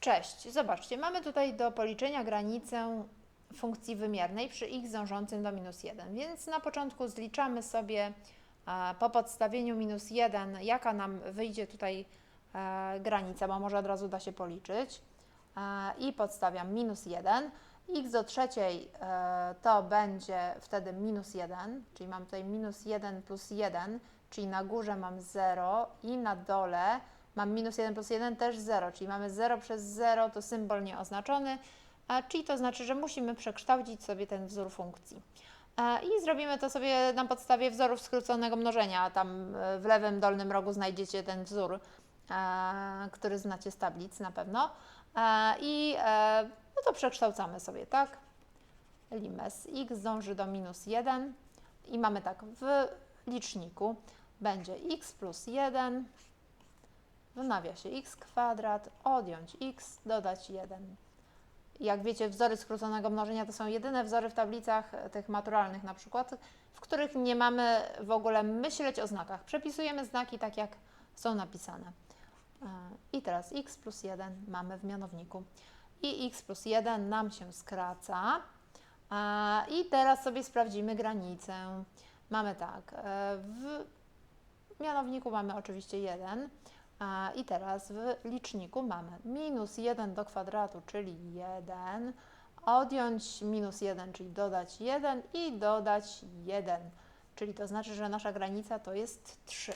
Cześć, zobaczcie, mamy tutaj do policzenia granicę funkcji wymiernej przy x dążącym do minus 1, więc na początku zliczamy sobie e, po podstawieniu minus 1, jaka nam wyjdzie tutaj e, granica, bo może od razu da się policzyć e, i podstawiam minus 1, x do trzeciej to będzie wtedy minus 1, czyli mam tutaj minus 1 plus 1, czyli na górze mam 0 i na dole mam minus 1 plus 1 też 0, czyli mamy 0 przez 0 to symbol nieoznaczony, czyli to znaczy, że musimy przekształcić sobie ten wzór funkcji. I zrobimy to sobie na podstawie wzorów skróconego mnożenia. Tam e, w lewym dolnym rogu znajdziecie ten wzór, który znacie z tablic na pewno. I e, no to przekształcamy sobie, tak? Limes x dąży do minus 1 i mamy tak, w liczniku będzie x plus 1 w nawiasie x kwadrat, odjąć x, dodać 1. Jak wiecie, wzory skróconego mnożenia to są jedyne wzory w tablicach e, tych maturalnych na przykład, w których nie mamy w ogóle myśleć o znakach. Przepisujemy znaki tak, jak są napisane. E, I teraz x plus 1 mamy w mianowniku. I x plus 1 nam się skraca. E, I teraz sobie sprawdzimy granicę. Mamy tak, w mianowniku mamy oczywiście 1. I teraz w liczniku mamy minus 1 do kwadratu, czyli 1, odjąć minus 1, czyli dodać 1 i dodać 1, czyli to znaczy, że nasza granica to jest 3.